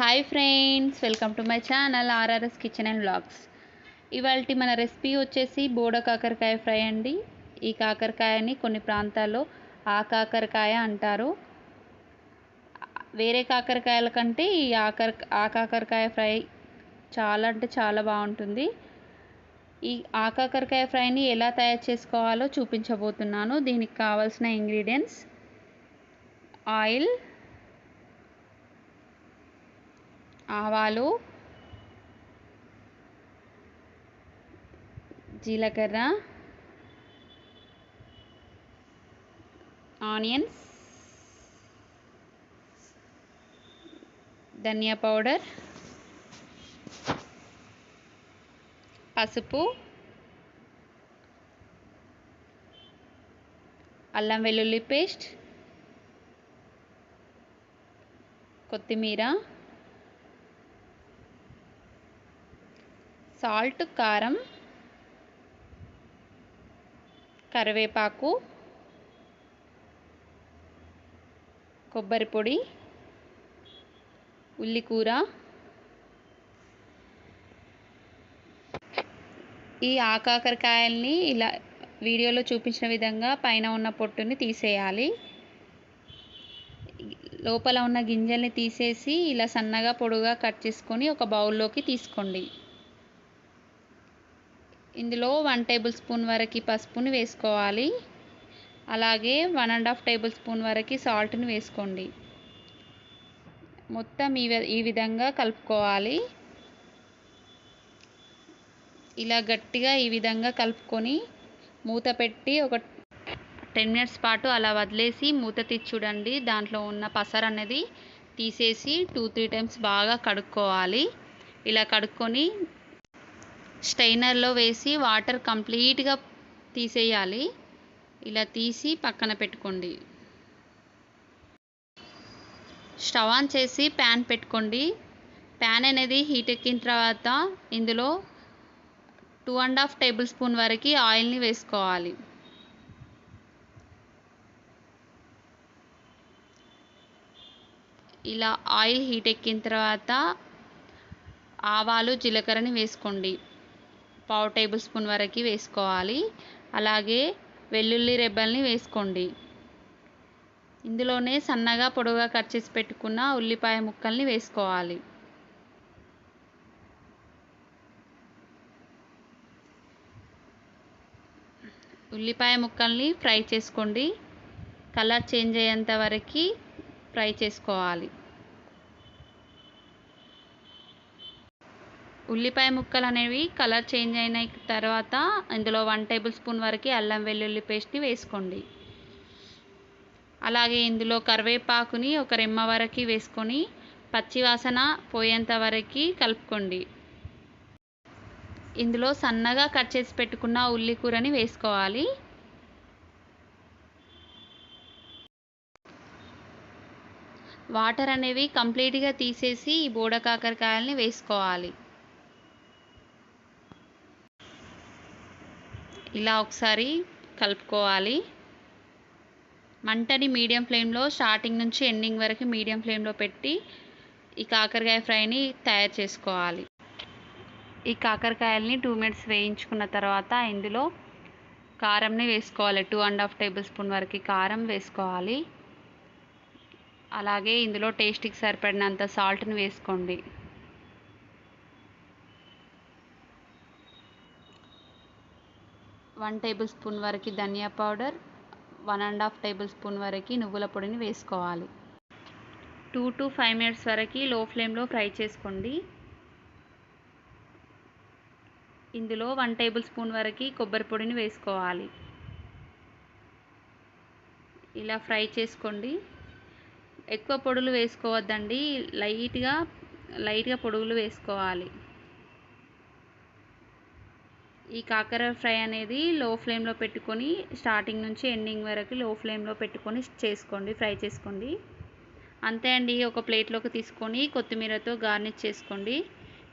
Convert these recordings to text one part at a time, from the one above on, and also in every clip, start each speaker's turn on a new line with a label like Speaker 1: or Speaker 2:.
Speaker 1: Hi friends welcome to my channel R R S kitchen and blogs ఇవాళ మన recipe వచ్చేసి బోడ కాకరకాయ fry అండి. ఈ కాకరకాయని కొన్ని ప్రాంతాల్లో ఆ కాకరకాయ అంటారు. వేరే కాకరకాయల కంటే ఈ ఆకర ఆ కాకరకాయ ఫ్రై చాలా అంటే చాలా బాగుంటుంది. ఈ ఆ కాకరకాయ ఫ్రైని ఎలా తయారు చేసుకోవాలో చూపించబోతున్నాను. దీనికి కావాల్సిన ఇంగ్రీడియంట్స్ ఆయిల్ ఆవాలు జీలకర్ర ఆనియన్స్ ధనియా పౌడర్ పసుపు అల్లం వెల్లుల్లి పేస్ట్ కొత్తిమీర సాల్ట్ కారం కరివేపాకు కొబ్బరి పొడి ఉల్లికూర. ఈ ఆకాకరకాయల్ని ఇలా వీడియోలో చూపించిన విధంగా పైన ఉన్న పొట్టుని తీసేయాలి. లోపల ఉన్న గింజల్ని తీసేసి ఇలా సన్నగా పొడుగా కట్ చేసుకొని ఒక బౌల్లోకి తీసుకోండి. ఇందులో వన్ టేబుల్ స్పూన్ వరకు పసుపుని వేసుకోవాలి. అలాగే one and half tablespoon వరకు సాల్ట్ని వేసుకోండి. మొత్తం ఈ ఈ విధంగా కలుపుకోవాలి. ఇలా గట్టిగా ఈ విధంగా కలుపుకొని మూత పెట్టి ఒక టెన్ మినిట్స్ పాటు అలా వదిలేసి మూత తీసి చూడండి. దాంట్లో ఉన్న పసర అనేది తీసేసి టూ త్రీ టైమ్స్ బాగా కడుక్కోవాలి. ఇలా కడుక్కొని స్టైనర్లో వేసి వాటర్ కంప్లీట్గా తీసేయాలి. ఇలా తీసి పక్కన పెట్టుకోండి. స్టవ్ ఆన్ చేసి ప్యాన్ పెట్టుకోండి. ప్యాన్ అనేది హీట్ ఎక్కిన తర్వాత ఇందులో two and half tablespoon వరకు ఆయిల్ని వేసుకోవాలి. ఇలా ఆయిల్ హీట్ ఎక్కిన తర్వాత ఆవాలు జీలకర్రని వేసుకోండి. పావు టేబుల్ స్పూన్ వరకు వేసుకోవాలి. అలాగే వెల్లుల్లి రెబ్బల్ని వేసుకోండి. ఇందులోనే సన్నగా పొడవుగా కట్ చేసి పెట్టుకున్న ఉల్లిపాయ ముక్కల్ని వేసుకోవాలి. ఉల్లిపాయ ముక్కల్ని ఫ్రై చేసుకోండి. కలర్ చేంజ్ అయ్యేంత వరకు ఫ్రై చేసుకోవాలి. ఉల్లిపాయ ముక్కలు అనేవి కలర్ చేంజ్ అయిన తర్వాత ఇందులో వన్ టేబుల్ స్పూన్ వరకు అల్లం వెల్లుల్లి పేస్ట్ని వేసుకోండి. అలాగే ఇందులో కరివేపాకుని ఒక రెమ్మ వరకు వేసుకొని పచ్చివాసన పోయేంత వరకు కలుపుకోండి. ఇందులో సన్నగా కట్ చేసి పెట్టుకున్న ఉల్లి కూరని వేసుకోవాలి. వాటర్ అనేవి కంప్లీట్గా తీసేసి ఈ బోడ కాకరకాయలని వేసుకోవాలి. ఇలా ఒకసారి కలుపుకోవాలి. మంటని మీడియం ఫ్లేమ్లో స్టార్టింగ్ నుంచి ఎండింగ్ వరకు మీడియం ఫ్లేమ్లో పెట్టి ఈ కాకరకాయ ఫ్రైని తయారు చేసుకోవాలి. ఈ కాకరకాయలని టూ మినిట్స్ వేయించుకున్న తర్వాత ఇందులో కారంని వేసుకోవాలి. Two and half tablespoon వరకు కారం వేసుకోవాలి. అలాగే ఇందులో టేస్ట్కి సరిపడినంత సాల్ట్ని వేసుకోండి. వన్ టేబుల్ స్పూన్ వరకు ధనియా powder one and half tablespoon వరకు నువ్వుల పొడిని వేసుకోవాలి. టూ టు ఫైవ్ మినిట్స్ వరకు లో ఫ్లేమ్లో ఫ్రై చేసుకోండి. ఇందులో వన్ టేబుల్ స్పూన్ వరకు కొబ్బరి పొడిని వేసుకోవాలి. ఇలా ఫ్రై చేసుకోండి. ఎక్కువ పొడులు వేసుకోవద్దండి. లైట్గా లైట్గా పొడుగులు వేసుకోవాలి. ఈ కాకర ఫ్రై అనేది లో ఫ్లేమ్లో పెట్టుకొని స్టార్టింగ్ నుంచి ఎండింగ్ వరకు లో ఫ్లేమ్లో పెట్టుకొని చేసుకోండి ఫ్రై చేసుకోండి. అంతే అండి ఒక ప్లేట్లోకి తీసుకొని కొత్తిమీరతో గార్నిష్ చేసుకోండి.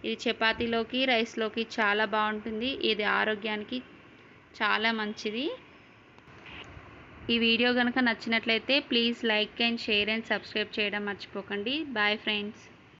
Speaker 1: ఇది చపాతీలోకి రైస్లోకి చాలా బాగుంటుంది. ఇది ఆరోగ్యానికి చాలా మంచిది. ఈ వీడియో కనుక నచ్చినట్లయితే please like and share and subscribe చేయడం మర్చిపోకండి. Bye friends.